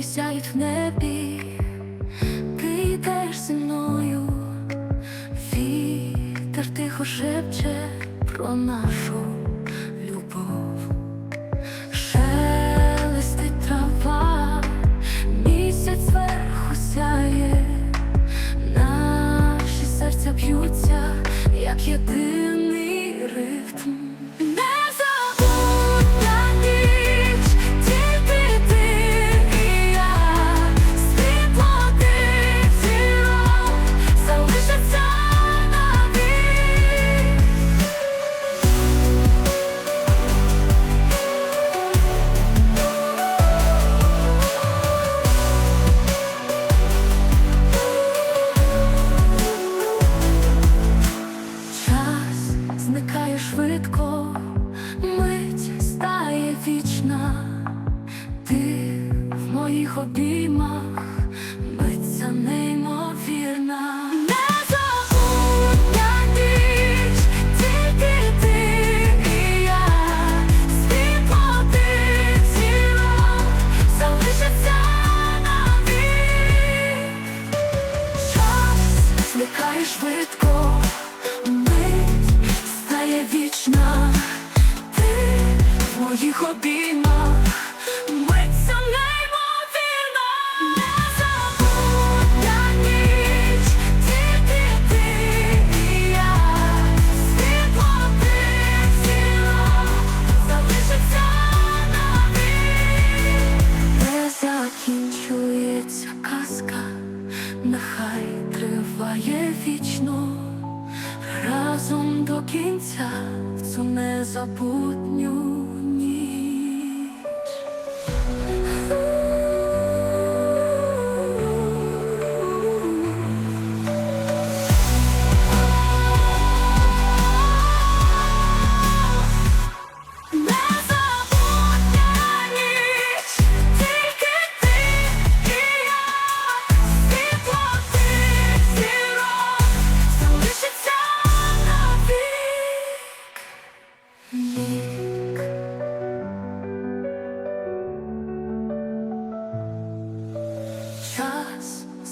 зірки сяють в небі, ти йдеш зі мною, вітер тихо шепче про нашу швидко, мить стає вічна, ти в моїх обіймах, биться неймовірна. Незабутня в моїх обіймах, мить ця неймовірна, незабутня ніч, тільки я, світло тих зірок залишиться. Не закінчується казка, нехай триває вічно, разом до кінця в цю незабутню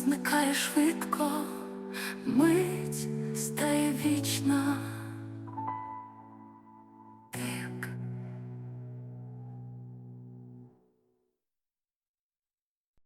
зникає швидко мить.